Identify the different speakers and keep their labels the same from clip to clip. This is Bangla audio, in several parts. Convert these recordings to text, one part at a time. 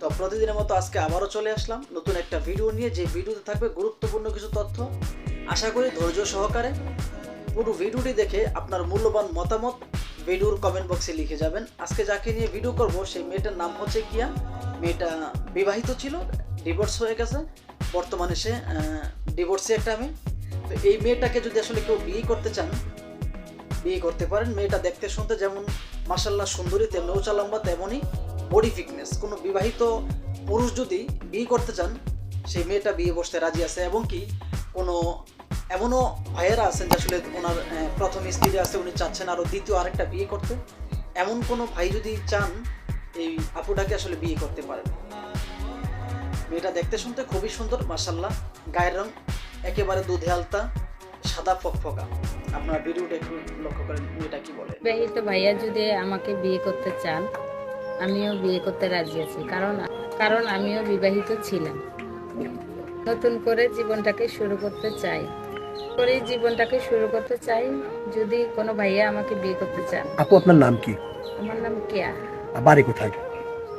Speaker 1: তো প্রতিদিনের মতো আজকে আবারও চলে আসলাম নতুন একটা ভিডিও নিয়ে, যে ভিডিওতে থাকবে গুরুত্বপূর্ণ কিছু তথ্য। আশা করি ধৈর্য সহকারে পুরো ভিডিওটি দেখে আপনার মূল্যবান মতামত ভিডিওর কমেন্ট বক্সে লিখে যাবেন। আজকে যাকে নিয়ে ভিডিও করব, সেই মেয়েটার নাম হচ্ছে কিয়া। মেয়েটা বিবাহিত ছিল ডিভোর্স হয়ে গেছে। বর্তমানে সে ডিভোর্সে একটা মেয়ে। তো এই মেয়েটাকে যদি আসলে কেউ বিয়ে করতে চান, বিয়ে করতে পারেন। মেয়েটা দেখতে শুনতে যেমন মাসাল্লাহ সুন্দরী তেমনি উঁচা তেমনই বডি ফিটনেস কোনো বিবাহিত পুরুষ যদি বিয়ে করতে চান, সেই মেয়েটা বিয়ে বসতে রাজি আছে এবং কি কোনো এমনও ভাইয়েরা আছেন যে আসলে ওনার প্রথম স্ত্রী আছে, উনি চাচ্ছেন আরও দ্বিতীয় আরেকটা বিয়ে করতে। এমন কোনো ভাই যদি চান, এই আপুটাকে আসলে বিয়ে করতে পারেন। মেয়েটা দেখতে শুনতে খুবই সুন্দর মাসাল্লাহ গায়ের রং একেবারে দুধে আলতা, সাদা ফকফকা। আপনারা ভিডিওটা একটু লক্ষ্য করেন, মেয়েটা কি বলে?
Speaker 2: বিবাহিত ভাইয়া যদি আমাকে বিয়ে করতে চান আমিও বিয়ে করতে রাজি আছি। কারণ কারণ আমিও বিবাহিত ছিলাম। নতুন করে জীবনটাকে শুরু করতে চাই। করে জীবনটাকে শুরু করতে চাই যদি কোনো ভাইয়া আমাকে বিয়ে করতে চান
Speaker 3: আপু আপনার নাম কি?
Speaker 2: আমার নাম কেয়া।
Speaker 3: আর বাড়ি কোথায়?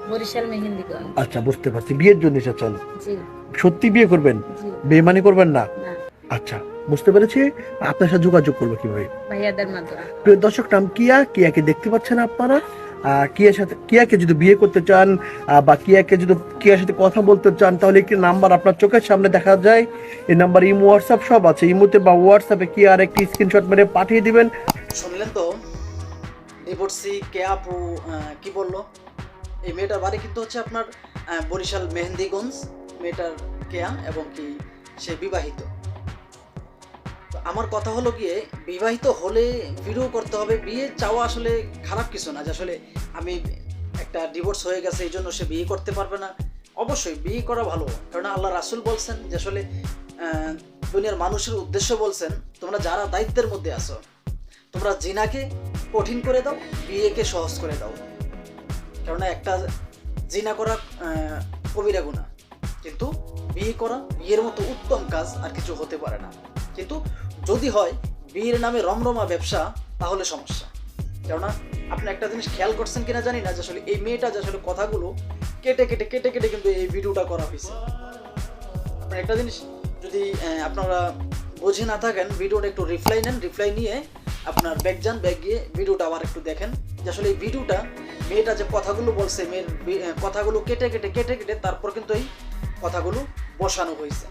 Speaker 2: বরিশাল মেহেন্দিগঞ্জ।
Speaker 3: আচ্ছা বুঝতে পারছি। বিয়ের জন্য এসেছেন?
Speaker 2: জি।
Speaker 3: সত্যি বিয়ে করবেন? বেমানি করবেন না?
Speaker 2: না।
Speaker 3: আচ্ছা বুঝতে পেরেছি। আপনার সাথে যোগাযোগ করব কীভাবে?
Speaker 2: ভাইয়াদের মাধ্যমে।
Speaker 3: প্রিয় দর্শক নাম কিয়া। কিয়াকে দেখতে পাচ্ছেন আপনারা? কিয়ার সাথে কিয়াকে যদি বিয়ে করতে চান বা কিয়াকে যদি কিয়ার সাথে কথা বলতে চান, তাহলে একটি নাম্বার আপনার চোখের সামনে দেখা যায়? এই নাম্বার ইমো, হোয়াটসঅ্যাপ সব আছে। ইমোতে বা হোয়াটসঅ্যাপে কিয়ার একটি স্ক্রিনশট মেরে পাঠিয়ে দিবেন।
Speaker 1: শুনলেন তো? ডিভোর্সি কে আপু কি বলল? এই মেয়েটার বাড়ি কিন্তু হচ্ছে আপনার বরিশাল মেহেন্দিগঞ্জ। মেয়েটার কেয়া এবং কি সে বিবাহিত। আমার কথা হলো গিয়ে, বিবাহিত হলে ভিডিও করতে হবে, বিয়ে চাওয়া আসলে খারাপ কিছু না যে আসলে আমি একটা ডিভোর্স হয়ে গেছে, এই জন্য সে বিয়ে করতে পারবে না। অবশ্যই, বিয়ে করা ভালো কারণ আল্লাহ রাসুল বলছেন যে আসলে দুনিয়ার মানুষের উদ্দেশ্য বলছেন, তোমরা যারা দায়িত্বের মধ্যে আছো, তোমরা জিনাকে কঠিন করে দাও, বিয়েকে সহজ করে দাও। কেননা একটা জিনা করা কবিরা গুণা কিন্তু বিয়ে করা, বিয়ের মতো উত্তম কাজ আর কিছু হতে পারে না। কিন্তু যদি হয় বিয়ের নামে রমরমা ব্যবসা, তাহলে সমস্যা। কেননা আপনি একটা জিনিস খেয়াল করছেন কিনা জানি না, যে আসলে এই মেয়েটা যে আসলে কথাগুলো কেটে কেটে কেটে কেটে কিন্তু এই ভিডিওটা করা হয়েছে। আপনার একটা জিনিস যদি আপনারা বুঝে না থাকেন, ভিডিওটা একটু রিপ্লাই নেন রিপ্লাই নিয়ে আপনার ব্যাগ যান ব্যাগ গিয়ে ভিডিওটা আবার একটু দেখেন। যে আসলে এই ভিডিওটা মেয়েটা যে কথাগুলো বলছে, মেয়ের কথাগুলো কেটে কেটে কেটে কেটে তারপর কিন্তু এই কথাগুলো বসানো হয়েছে।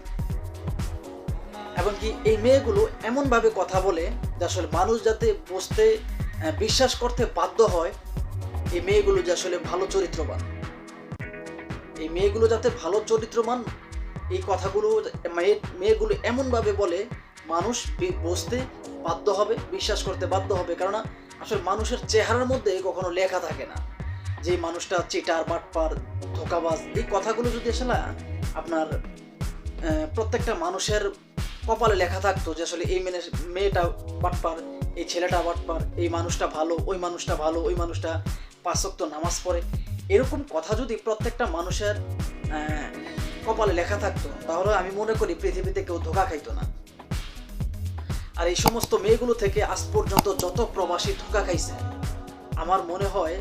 Speaker 1: এবং কি এই মেয়েগুলো এমনভাবে কথা বলে যে আসলে মানুষ যাতে বসতে বিশ্বাস করতে বাধ্য হয়, এই মেয়েগুলো যে আসলে ভালো চরিত্রবান। এই মেয়েগুলো যাতে ভালো চরিত্রবান, এই কথাগুলো মেয়ে, মেয়েগুলো এমনভাবে বলে, মানুষ বসতে বাধ্য হবে, বিশ্বাস করতে বাধ্য হবে। কারণ আসলে মানুষের চেহারার মধ্যে কখনো লেখা থাকে না। যে মানুষটা চিটার, বাটপার, ধোকাবাজ, এই কথাগুলো যদি আসলে আপনার প্রত্যেকটা মানুষের কপালে লেখা থাকতো যে আসলে এই মেনে মেয়েটা বাটপার, এই ছেলেটা বাটপার, এই মানুষটা ভালো, ওই মানুষটা ভালো, ওই মানুষটা পাঁচক্ত নামাজ পড়ে। এরকম কথা যদি প্রত্যেকটা মানুষের কপালে লেখা থাকতো, তাহলে আমি মনে করি পৃথিবীতে কেউ ধোকা খাইতো না। আর এই সমস্ত মেয়েগুলো থেকে আজ পর্যন্ত যত প্রবাসী ধোকা খাইছে, আমার মনে হয়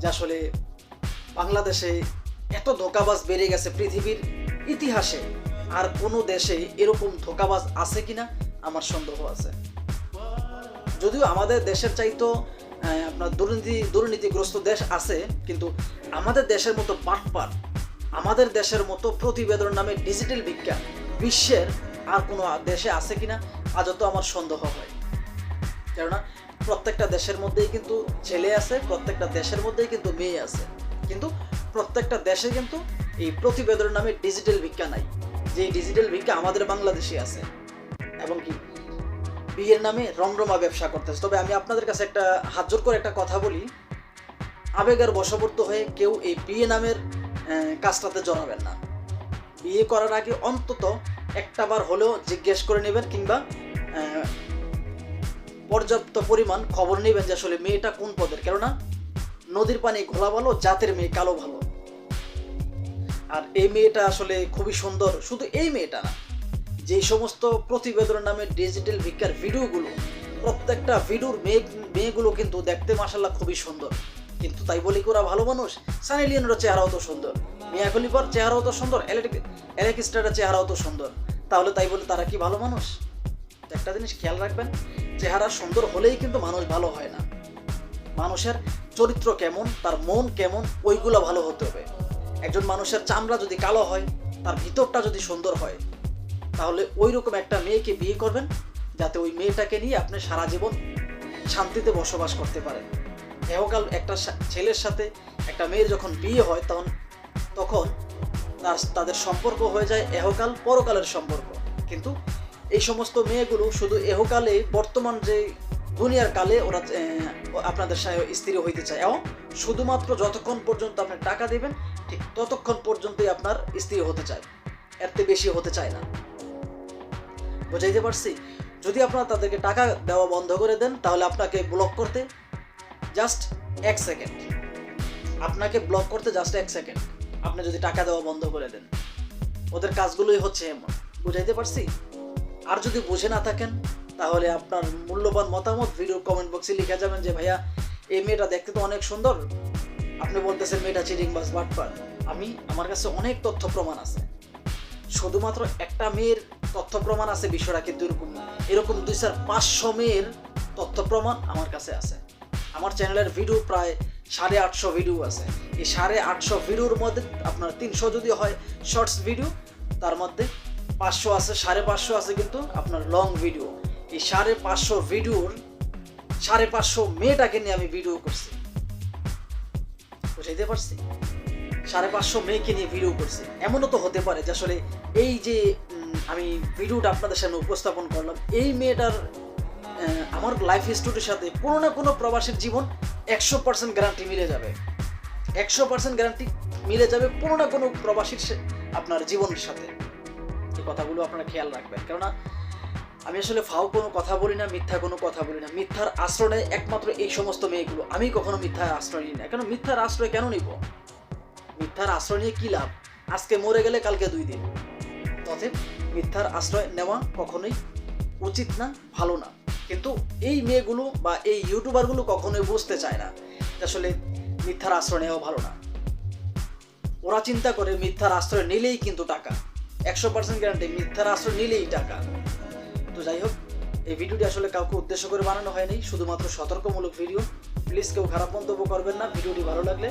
Speaker 1: যে আসলে বাংলাদেশে এত ধোকাবাজ বেড়ে গেছে পৃথিবীর ইতিহাসে। আর কোনো দেশে এরকম ধোকাবাজ আছে কিনা আমার সন্দেহ আছে। যদিও আমাদের দেশের চাইতো আপনার দুর্নীতি, দুর্নীতিগ্রস্ত দেশ আছে, কিন্তু আমাদের দেশের মতো বাটপার, আমাদের দেশের মতো প্রতিবেদন নামে ডিজিটাল বিজ্ঞান বিশ্বের আর কোনো দেশে আছে কিনা, আজও তো আমার সন্দেহ হয়। কেননা, প্রত্যেকটা দেশের মধ্যেই কিন্তু ছেলে আছে, প্রত্যেকটা দেশের মধ্যেই কিন্তু মেয়ে আছে। কিন্তু প্রত্যেকটা দেশে কিন্তু এই প্রতিবেদন নামে ডিজিটাল বিজ্ঞান নাই। যে ডিজিটাল ভিক্ষা আমাদের বাংলাদেশে আছে, এবং কি বিয়ের নামে রমরমা ব্যবসা করতেছে। তবে আমি আপনাদের কাছে একটা হাত জোর করে একটা কথা বলি, আবেগের বশবর্ত হয়ে কেউ এই বিয়ে নামের কাজটাতে জড়াবেন না। বিয়ে করার আগে অন্তত একটা বার হলেও জিজ্ঞেস করে নেবেন কিংবা পর্যাপ্ত পরিমাণ খবর নেবেন যে আসলে মেয়েটা কোন পদের। কেননা, নদীর পানি ঘোলা ভালো, জাতের মেয়ে কালো ভালো। আর এই মেয়েটা আসলে খুবই সুন্দর। শুধু এই মেয়েটা না, যেই সমস্ত প্রতিবেদনের নামে ডিজিটাল ভিক্ষার ভিডিওগুলো, প্রত্যেকটা ভিডিওর মেয়ে, মেয়েগুলো কিন্তু দেখতে মাসাল্লাহ খুবই সুন্দর। কিন্তু তাই বলি কি ওরা ভালো মানুষ? সানি লিওনের চেহারাও তো সুন্দর। মিয়া খলিফার চেহারাও তো সুন্দর, এলেক স্টারের চেহারাও তো সুন্দর। তাহলে তাই বলে তারা কি ভালো মানুষ? একটা জিনিস খেয়াল রাখবেন, চেহারা সুন্দর হলেই কিন্তু মানুষ ভালো হয় না। মানুষের চরিত্র কেমন, তার মন কেমন, ওইগুলো ভালো হতে হবে। একজন মানুষের চামড়া যদি কালো হয়, তার ভিতরটা যদি সুন্দর হয়, তাহলে ওই রকম একটা মেয়েকে বিয়ে করবেন, যাতে ওই মেয়েটাকে নিয়ে আপনি সারা জীবন শান্তিতে বসবাস করতে পারেন। এহকাল একটা ছেলের সাথে একটা মেয়ের যখন বিয়ে হয়, তখন তখন তার, তাদের সম্পর্ক হয়ে যায় এহকাল পরকালের সম্পর্ক। কিন্তু এই সমস্ত মেয়েগুলো শুধু এহকালে বর্তমান যে দুনিয়ার কালে ওরা আপনাদের স্ত্রী হইতে চায়। এবং শুধুমাত্র যতক্ষণ পর্যন্ত আপনি টাকা দিবেন ঠিক ততক্ষণ পর্যন্তই আপনার স্ত্রী হতে চায়। থেকে বেশি হতে চায় না। বুঝাইতে পারছি? যদি আপনারা তাদেরকে টাকা দেওয়া বন্ধ করে দেন, তাহলে আপনাকে ব্লক করতে জাস্ট এক সেকেন্ড আপনাকে ব্লক করতে জাস্ট এক সেকেন্ড আপনি যদি টাকা দেওয়া বন্ধ করে দেন, ওদের কাজগুলোই হচ্ছে এমন। বুঝাইতে পারছি? আর যদি বুঝে না থাকেন, তাহলে আপনার মূল্যবান মতামত ভিডিও কমেন্ট বক্সে লিখে যাবেন যে, ভাইয়া, এই মেয়েটা দেখতে তো অনেক সুন্দর। আপনি বলতেছেন মেয়েটা চিটিং বাস বাটপার আমি, আমার কাছে অনেক তথ্য প্রমাণ আছে। শুধুমাত্র একটা মেয়ের তথ্য প্রমাণ আছে, বিষয়টা কিন্তু এরকম। এরকম দুই চার পাঁচশো মেয়ের তথ্য প্রমাণ আমার কাছে আছে। আমার চ্যানেলের ভিডিও প্রায় সাড়ে আটশো ভিডিও আছে। এই সাড়ে আটশো ভিডিওর মধ্যে আপনার তিনশো যদি হয় শর্টস ভিডিও তার মধ্যে পাঁচশো আছে, সাড়ে পাঁচশো আছে কিন্তু আপনার লং ভিডিও এই সাড়ে পাঁচশো ভিডিওর সাড়ে পাঁচশো মেয়েটাকে নিয়ে আমি ভিডিও করছি। বুঝাইতে পারছি। সাড়ে পাঁচশো মেয়েকে নিয়ে ভিডিও করছি। এমনও তো হতে পারে যে আসলে এই যে আমি ভিডিওটা আপনাদের সামনে উপস্থাপন করলাম, এই মেয়েটার আমার লাইফ হিস্টোরির সাথে কোনো না কোনো প্রবাসীর জীবন একশো পার্সেন্ট গ্যারান্টি মিলে যাবে। একশো পার্সেন্ট গ্যারান্টি মিলে যাবে কোনো না কোনো প্রবাসীর আপনার জীবনের সাথে। এই কথাগুলো আপনারা খেয়াল রাখবেন। কেননা আমি আসলে ফাও কোনো কথা বলি না, মিথ্যা কোনো কথা বলি না। মিথ্যার আশ্রয় নেয় একমাত্র এই সমস্ত মেয়েগুলো। আমি কখনো মিথ্যার আশ্রয় নিই না। কেন মিথ্যার আশ্রয় কেন নিব? মিথ্যার আশ্রয় নিয়ে কি লাভ? আজকে মরে গেলে কালকে দুই দিন। তথে মিথ্যার আশ্রয় নেওয়া কখনোই উচিত না, ভালো না। কিন্তু এই মেয়েগুলো বা এই ইউটিউবারগুলো কখনোই বুঝতে চায় না আসলে মিথ্যার আশ্রয় নেওয়া ভালো না। ওরা চিন্তা করে মিথ্যার আশ্রয় নিলেই কিন্তু টাকা। একশো পার্সেন্ট গ্যারান্টি মিথ্যার আশ্রয় নিলেই টাকা। তো যাই হোক, এই ভিডিওটি আসলে কাউকে উদ্দেশ্য করে বানানো হয়নি, শুধুমাত্র সতর্কমূলক ভিডিও। প্লিজ কেউ খারাপ মন্তব্য করবেন না, ভিডিওটি ভালো লাগলে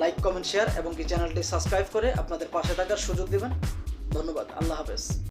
Speaker 1: লাইক, কমেন্ট শেয়ার এবং কি চ্যানেলটি সাবস্ক্রাইব করে আপনাদের পাশে থাকার সুযোগ দেবেন। ধন্যবাদ, আল্লাহ হাফেজ।